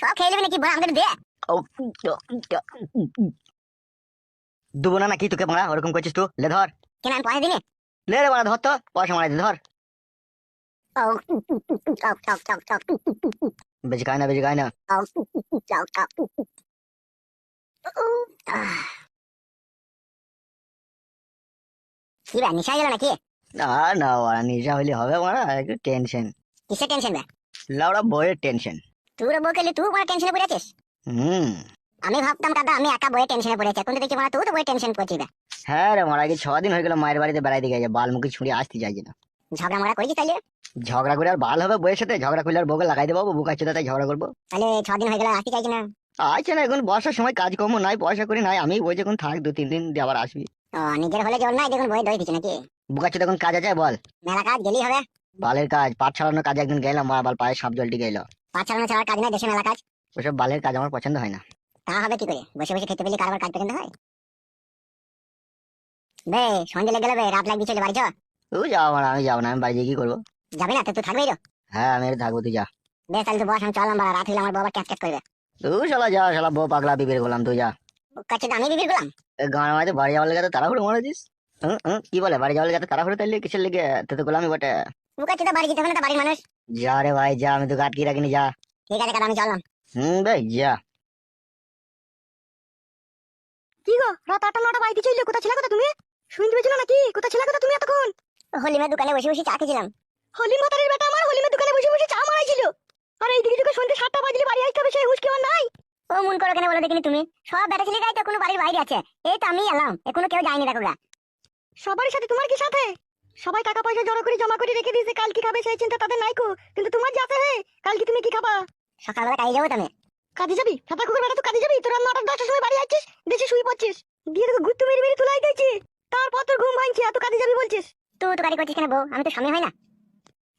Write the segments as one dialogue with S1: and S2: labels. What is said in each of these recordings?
S1: সব খেয়ে নেবে নাকি? বড় আমাদের দে।
S2: দুবো না নাকি তোকে মারা ওরকম করছিস তুই? লে ধর।
S1: কেন আমি পয়সা দিনে
S2: লে রে মারা ধর তো। পয়সা মারা দে ধর।
S1: ও টক টক টক টক
S2: বেশি খায় না বেশি খায় না।
S1: টক টক কি বে নিশা গেল নাকি?
S2: না না ওরা নিশা হইলে হবে একটু টেনশন।
S1: কিসের টেনশন বে?
S2: লাউড়া বইয়ের টেনশন।
S1: বউ কেলি তুই বড় টেনশনে পড়ে আছিস?
S2: হুম।
S1: আমি ভাবতাম দাদা আমি একা বইয়ে টেনশনে পড়ে আছি। এখন তো দেখছি মানে তুই তো বইয়ে টেনশন করছিস
S2: হ্যাঁ রে মারা কি ছ দিন হয়ে গেল মায়ের বাড়িতে বেড়াইতে গেছে বালমুখী ছুঁড়ে আসতে চাইছে না।
S1: ঝগড়া করেছিস তাহলে
S2: ঝগড়া করে আর বাল হবে বইয়ের সাথে? ঝগড়া করলে আর বউকে লাগাই দেবো তাই ঝগড়া করব।
S1: তাহলে ছ দিন হয়ে গেল আসতে চাইছি না?
S2: আচ্ছা না এখন বর্ষার সময় কাজকর্ম নাই পয়সা করি নাই আমি বলছি এখন থাক দু তিন দিন দিয়ে আবার আসবি।
S1: ও নিজের হলে জল নাই দেখুন বই দই দিচ্ছে নাকি?
S2: বুকা চোদা এখন কাজ আছে বল।
S1: মেলা কাজ গেলেই হবে।
S2: বালের কাজ পাট ছাড়ানোর কাজ একদিন গেলাম মারা বাল পায়ে সাপ জলটি গেল
S1: পাঁচ চালানো ছাড়ার কাজ নাই দেশে মেলা কাজ।
S2: ওসব বালের কাজ আমার পছন্দ হয় না।
S1: তা হবে কি করে? বসে বসে খেতে পেলে কারবার কাজ পছন্দ হয়? বে সন্ধ্যে লেগে গেলে বে রাত লাগবে চলে বাড়ি চ।
S2: তুই যাও মারা আমি যাব না আমি বাড়ি গিয়ে কি করব?
S1: যাবি না তো তুই থাকবেই তো?
S2: হ্যাঁ আমি থাকব তুই যা।
S1: বেশ তাহলে তো বস আমি চললাম বাড়া রাত হলে আমার বাবা ক্যাচ ক্যাচ করবে।
S2: তুই শালা যা শালা বউ পাগলা বিবের গোলাম তুই যা।
S1: কাছে আমি বিবির করলাম
S2: গান মাঝে বাড়ি যাওয়ার লেগে তো তাড়াহুড়ো হুম, হুম, কি বলে? বাড়ি যাওয়ার লেগে তো তাড়াহুড়ো তাইলে কিসের লেগে? তো তো গোলামি বটে।
S1: ও কাছে তো বাড়ি যেতে হবে না বাড়ির মানুষ।
S2: যা রে ভাই যা আমি তো আটকে রাখিনি যা।
S1: ঠিক আছে কাকা আমি চললাম।
S2: হুম বে যা।
S1: কি গো রাত আটটা নটা বাড়িতে চললে? কোথা ছিল কোথা তুমি? শুনতে পেয়েছিল নাকি? কোথা ছিল কোথা তুমি এতক্ষণ? হলিমের দোকানে বসে বসে চা খেয়েছিলাম। হলিম ভাতারের বেটা আমার হলিমের দোকানে বসে বসে চা মারাইছিল। আর এইদিকে যখন সন্ধ্যে সাতটা বাজলে বাড়ি আসতে হবে সেই হুঁশ কেমন নাই। ও মন করো কেন বলে দেখিনি তুমি? সব বেটা ছেলে তো কোনো বাড়ির বাইরে আছে। এই তো আমি এলাম। এখনও কেউ যায়নি দেখো গা সবার সাথে তোমার কি সাথে? সবাই টাকা পয়সা জড়ো করে জমা করে রেখে দিয়েছে কাল কি খাবে সেই চিন্তা তাদের নাই কো। কিন্তু তোমার যাতে হে কাল কি তুমি কি খাবা? সকালবেলা কাজে যাব তুমি কাজে যাবি? ফাটা কুকুর বেটা তো কাজে যাবি? তোরা নটা দশটার সময় বাড়ি আসছিস দেশে শুয়ে পড়ছিস। দিয়ে তোকে ঘুরতে মেরে মেরে তুলাই দিয়েছি তারপর তোর ঘুম ভাঙছে এত কাজে যাবি বলছিস? তুই তো গাড়ি করছিস কেন বউ? আমি তো স্বামী হয় না।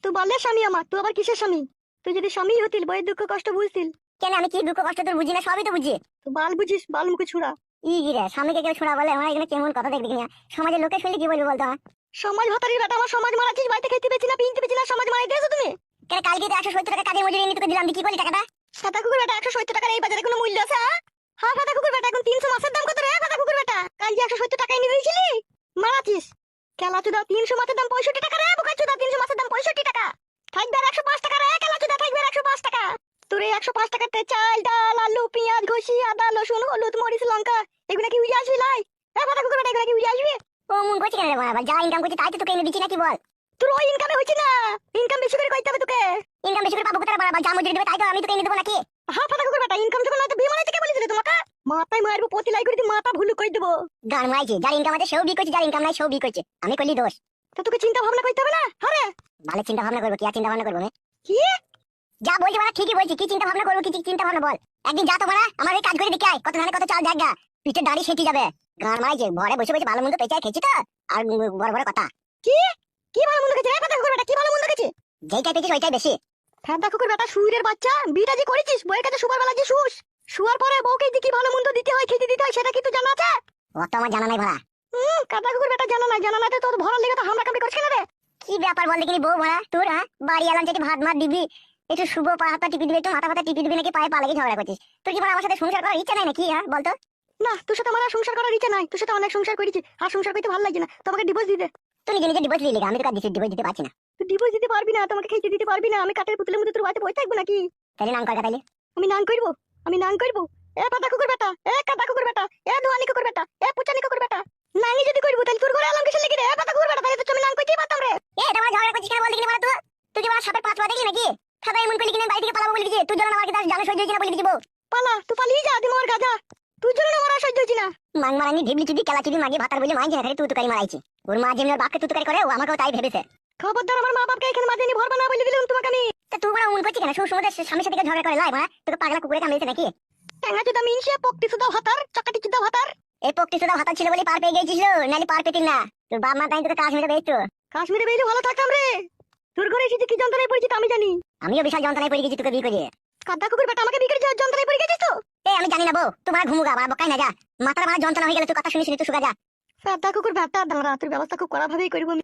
S1: তুই বললে স্বামী আমার তুই আবার কিসের স্বামী? তুই যদি স্বামী হতিল বইয়ের দুঃখ কষ্ট বুঝতিল। কেন আমি কি দুঃখ কষ্ট তোর বুঝি না? সবই তো বুঝি। তুই বাল বুঝিস বাল মুখে ছুড়া। ই রে স্বামীকে কেউ ছুড়া বলে? আমার এখানে কেমন কথা দেখবি কিনা? সমাজের লোকে শুনলে কি বলব বলতো সমাজ ভাতারির বেটা আমার সমাজ মারাচ্ছিস বাড়িতে খেতে পেয়েছি না পিনতে পেয়েছি না সমাজ মারাই দিয়েছ তুমি? কেন কালকে তো একশো সত্তর টাকা কাজের মজুরি এনে তোকে দিলাম কি করলি টাকাটা? সাদা কুকুর বেটা একশো সত্তর টাকার এই বাজারে কোনো মূল্য আছে হ্যাঁ? হ্যাঁ সাদা কুকুর বেটা এখন তিনশো মাসের দাম কত রে সাদা কুকুর বেটা? কাল যে একশো সত্তর টাকা এনে দিয়েছিলি মারাচ্ছিস। কেলা চুদা তিনশো মাসের দাম পঁয়ষট্টি টাকা রে বোকা চুদা তিনশো মাসের দাম পঁয়ষট্টি টাকা। থাকবে একশো পাঁচ টাকা রে কেলা চুদা থাকবে একশো পাঁচ টাকা। তোর এই একশো পাঁচ টাকাতে চাল ডাল আলু ঘষি আদা রসুন হলুদ মরিচ লঙ্কা এগুলো কি উড়ে আসবি লাই? হ্যাঁ সাদা কুকুর এগুলো কি উড়ে আসবে? ও মন করছে কেন রে বাবা? যা ইনকাম করছি তাই তো তোকে এনে দিচ্ছি নাকি বল? তোর ওই ইনকামে হচ্ছে না। ইনকাম বেশি করে করতে হবে তোকে। ইনকাম বেশি করে পাবো কোথায় বাবা? যা মজুরি দেবে তাই তো আমি তোকে এনে দেবো নাকি? হ্যাঁ ফাটা কুকুর বেটা ইনকাম যখন হয়তো বিয়ে মানাইতে কে বলেছিলে তোমাকে? মাথায় মারবো পতি লাই করে দি মাথা ভুলু করে দেবো। গান মাইছে যার ইনকাম আছে সেও বি করছে যার ইনকাম নাই সেও বি করছে। আমি করলি দোষ। তো তোকে চিন্তা ভাবনা করতে হবে না? হ্যাঁ ভালো চিন্তা ভাবনা করব কি? আর চিন্তা ভাবনা করব কি? যা বলছি মানে ঠিকই বলছি। কি চিন্তা ভাবনা করব কি চিন্তা ভাবনা বল? একদিন যা তো মারা আমার এই কাজ করে দেখে আয় কত ধানে কত চাল জায়গা। পিঠে দাঁড়িয়ে সেটি যাবে। গান ঘরে বসে বসে ভালো মন্দ পেঁচায় খেয়েছি তো আর বড় বড় কথা। কি? কি ভালো মন্দ খেয়েছে? ফাটা কুকুর বেটা কি ভালো মন্দ খেয়েছে? যেইটাই পেয়েছিস ওইটাই বেশি। কুকুর বেটা বাচ্চা বিটা যে করেছিস বইয়ের কাছে বেলা যে শুস শুয়ার পরে বউকে যে কি ভালো মন্দ দিতে হয় খেতে দিতে হয় সেটা কি তুই জানা আছে? অত আমার জানা নাই ভাড়া হুম কাটা কুকুর বেটা জানা নাই জানা নাই তো তোর ভরার লেগে তো হামলা কামড়ি করছিস না রে? কি ব্যাপার বল দেখিনি বউ ভাড়া তোর হ্যাঁ? বাড়ি এলাম যেটি ভাত মাত দিবি? একটু শুভ পা হাতা টিপি দিবি একটু মাথা ফাতা টিপি দিবি নাকি পায়ে পা লেগে ঝগড়া করছিস? তুই কি মানে আমার সাথে সংসার করার ইচ্ছা নাই নাকি হ্যাঁ? বলতো না তোর সাথে আমার সংসার করার ইচ্ছা নাই। তোর সাথে অনেক সংসার করেছি আর সংসার করতে ভালো লাগছে না। তোমাকে ডিভোর্স দিতে। তুই নিজে নিজে ডিভোর্স দিলি আমি তো কাজ ডিভোর্স দিতে পারছি না। তুই ডিভোর্স দিতে পারবি না তোমাকে খেতে দিতে পারবি না। আমি কাঠের পুতুলের মধ্যে তোর বাড়িতে বসে থাকব নাকি? তাহলে নাম কর তাহলে আমি নাম করব? আমি নাম করব? এ পাতা কুকুর বেটা এ কাদা কুকুর বেটা এ দোয়ানি কুকুর বেটা এ পুচানি কুকুর বেটা। নাঙ্গি যদি করব তাহলে তোর ঘরে আলাম কিসের লেগে রে? এ পাতা কুকুর বেটা তাহলে তো তুমি নাম করতেই পারতাম রে। এ এটা আমার ঝগড়া করছিস কেন বল দেখিনি বল তুই তুই কি আমার সাপের পাঁচ পা দেখলি নাকি? খাতা এমন করলি কিনা? বাড়ি থেকে পালাবো বলে দিছি তুই যেন আমার কাছে জানো সহ্য হয়েছে না বলে দিছি পালা তুই পালিয়ে যা দিমার গাজা তুই জন্য আমার সহ্য হয়েছে না। মাং মারানি ঢিবলি চুদি কেলা চুদি মাগে ভাতার বলে মাইছে না খালি তুই তুকারি মারাইছি। ওর মা যেমনি ওর বাপকে তুতুকারি করে ও আমাকেও তাই ভেবেছে। খবরদার আমার মা বাপকে এখানে মাঝে নি ভরবা না বলে দিলাম তোমাকে আমি। তা তুই বড় মন করছিস কেন? সব সময় স্বামীর সাথে ঝগড়া করে লাই মা তোকে পাগলা কুকুরে কামড়েছে নাকি? ট্যাঙ্গা চুদা মিনসে পকটি সুদা ভাতার চকাটি চুদা ভাতার। এই পকটি সুদা ভাতার ছিল বলে পার পেয়ে গেছিস নালি পার পেতিল না। তোর বাপ মা তাই তোকে কাশ্মীরে বেচতো। কাশ্মীরে বেইলে ভালো থাকতাম রে। তোর ঘরে এসে কি যন্ত্রণায় পড়েছি তা আমি জানি। আমিও বিশাল যন্ত্রণায় পড়ে গেছি তোকে বিয়ে করে কাদা কুকুর বেটা আমাকে বিয়ে করে যন্ত্রণায় পড়ে গেছিস তো? এই আমি জানি না বউ তোমার ঘুমুগা বা বকাই না যা। মাথার মারা যন্ত্রণা হয়ে গেলে তুই কথা শুনিস তুই সুগা যা। কাদা কুকুর বেটা দাঁড়া তোর ব্যবস্থা খুব কড়া ভাবেই করব আমি।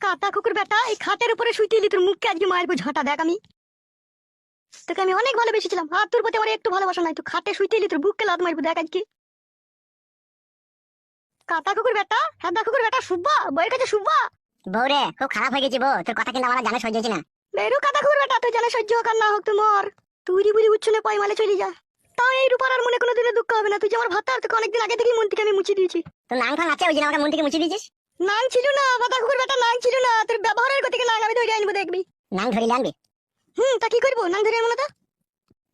S1: কাটা কুকুর বেটা এই খাটের উপরে শুইতে এলি তোর মুখকে আজকে মারবো ঝাঁটা দেখ আমি। তোকে আমি অনেক ভালোবেসেছিলাম। আর তোর প্রতি আমার একটু ভালোবাসা নাই তুই খাটে শুইতে এলি তোর বুককে লাত মারবো দেখ আজকে। কাটা কুকুর বেটা হ্যাঁ কুকুর বেটা সুব্বা বইয়ের কাছে সুব্বা
S3: বউ রে খুব খারাপ হয়ে গেছে বউ তোর কথা কিন্তু আমার জানা সহ্য হচ্ছে না।
S1: বেরো কাটা কুকুর বেটা তুই জানে সহ্য হোক না হোক তুই মর। তুই বুড়ি উচ্ছলে পয়মালে চলে যা। তাও এই রূপার আর মনে কোনো দিনে দুঃখ হবে না। তুই যে আমার ভাত আর তোকে অনেকদিন আগে থেকেই মন থেকে আমি মুছে দিয়েছি।
S3: তোর নাং ফাং আছে ওই জন্য আমাকে মন থেকে মুছে দিয়েছিস?
S1: নাং ছিল না বাতা কুকুর বেটা নাং ছিল না। তোর ব্যবহারের গতিকে নাং আমি ধরে আনব দেখবি।
S3: নাং ধরিলে আনবি
S1: হুম তা কি করব? নাং ধরে আনব না তো?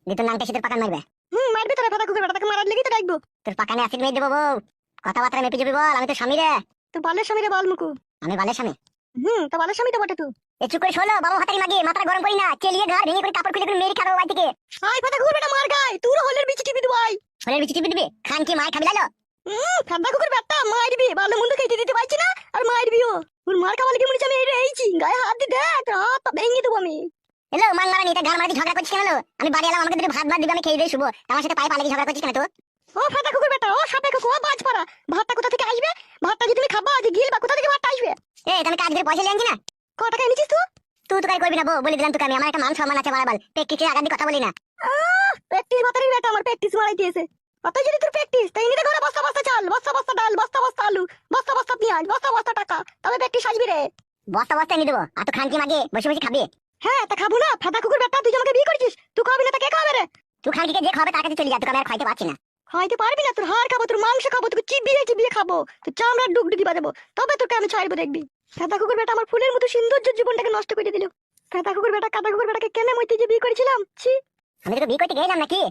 S3: দিয়ে তোর নাংটা শীতের পাকান মারবে?
S1: হুম মারবি তোরা ফাটা কুকুর বেটা তাকে মারার লেগে তো ডাকবো
S3: তোর পাকানে অ্যাসিড মেয়ে দেবো বউ। কথাবার্তা মেপে যাবি বল আমি তো স্বামী রে।
S1: তো বালের স্বামী রে বাল মুকু।
S3: আমি বালের স্বামী।
S1: হুম তা বালের স্বামী তো বটে তুই
S3: এ চুপ করে শোনো বাবা হাতারি মাগে মাথা গরম করি না চেলিয়ে ঘর ভেঙে করে কাপড় খুলে করে মেরে খাব বাড়ি থেকে
S1: আই ফাটা কুকুর বেটা মার গায়। তুই হলের বিচি টিপি দিবো আই
S3: ফলের বিচি টিপে দিবি? খান কি মার খাবি লালো?
S1: হুম ফাটা কুকুর বেটা মারবি ভালো মন্দ খেতে দিতে পারছি না আর মারবিও ওর মার খাওয়া কি হচ্ছে আমি এই রেইছি গায়ে হাত দিয়ে দেখ হাত ভেঙে দেবো আমি।
S3: হ্যালো মারা নিতে ঘর মারাতে ঝগড়া করছিস কেন আমি বাড়ি এলাম আমাকে দুটো ভাত ভাত দিবি আমি খেয়ে দিয়ে শুবো। আমার সাথে পায়ে পালে ঝগড়া করছিস কেন তো
S1: ও ফাটা কুকুর বেটা ও সাপে কুকুর ও বাজ পাড়া ভাতটা কোথা থেকে আসবে? ভাতটা যদি তুমি খাবা আজ গিলবা কোথা থেকে ভাতটা আসবে?
S3: এ আমি কাজ করে পয়সা লিয়ে না?
S1: ক টাকা এনেছিস তুই?
S3: তুই তো কাই করবি না বউ বলে দিলাম তোকে আমি। আমার একটা মান সম্মান আছে বাড়াবাল আগার দিয়ে কথা বলি না।
S1: প্র্যাকটিস ভাতারের বেটা আমার প্র্যাকটিস মারাই দিয়েছে। অত যদি তোর প্র্যাকটিস তাই নিতে ঘরে বস্তা বস্তা চাল বস্তা বস্তা ডাল বস্তা বস্তা আলু বস্তা বস্তা পেঁয়াজ বস্তা বস্তা টাকা। তবে প্র্যাকটিস আসবি রে।
S3: বস্তা বস্তা এনে দেবো। আর তো খান কি মাগে বসে বসে খাবি?
S1: হ্যাঁ তা খাব না। ফাটা কুকুর বেটা তুই আমাকে বিয়ে করেছিস তুই খাবি না তা কে খাবে রে?
S3: তুই খান কি যে খাবে তার কাছে চলে যা। তোকে আমি আর খাইতে পারছি না।
S1: খাইতে পারবি না তোর হাড় খাব তোর মাংস খাব তোকে চিবিয়ে চিবিয়ে খাব তোর চামড়ার ডুগডুগি বাজাবো তবে তোকে আমি ছাড়বো দেখবি। ফাটা কুকুর বেটা আমার ফুলের মতো সৌন্দর্য জীবনটাকে নষ্ট করে দিল। ফাটা কুকুর বেটা কাটা কুকুর বেটাকে কেন মইতে যে বিয়ে করেছিলাম? ছি।
S3: আমি তো বিয়ে করতে গেলাম নাকি?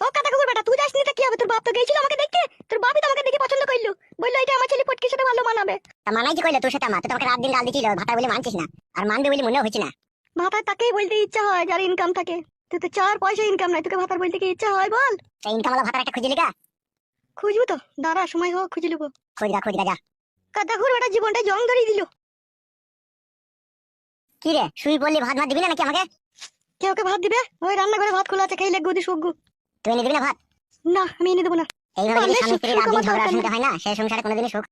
S1: ও কাটা কুকুর বেটা তুই যাসনি তা কি হবে? তোর বাপ তো গেছিল আমাকে দেখতে? তোর বাপই তো আমাকে দেখে পছন্দ করল। বলল এটা আমার ছেলে পটকির সাথে ভালো মানাবে।
S3: তা মানাই যে কইলো তোর সাথে আমার তো তোমাকে রাত দিন ডাল দিছিল ভাতা বলে মানছিস না আর মানবে বলে মনে হচ্ছে না।
S1: ভাতার তাকেই বলতে ইচ্ছা হয় যার ইনকাম থাকে। তুই তো চার পয়সা ইনকাম নাই তোকে ভাতার বলতে কি ইচ্ছা হয় বল?
S3: সেই ইনকাম ভাতার একটা খুঁজে লিগা।
S1: খুঁজবো তো দাঁড়া সময় হোক খুঁজে নেব।
S3: খোঁজ গা খোঁজ গা যা।
S1: কাদা ঘুর বেটা জীবনটা জং ধরিয়ে দিল।
S3: কি রে শুই বললি ভাত ভাত দিবি না নাকি আমাকে?
S1: কে ওকে ভাত দিবে? ওই রান্নাঘরে ভাত খোলা আছে খেয়ে খাইলে গদি সগ্গু
S3: তুই এনে দিবি না ভাত?
S1: না আমি এনে দেবো না।
S3: এইভাবে যদি স্বামী স্ত্রী
S1: সুখ
S3: রাত দিন
S1: আমার
S3: ঝগড়া শুনতে হয় না সেই সংসারে কোনোদিনই সুখ।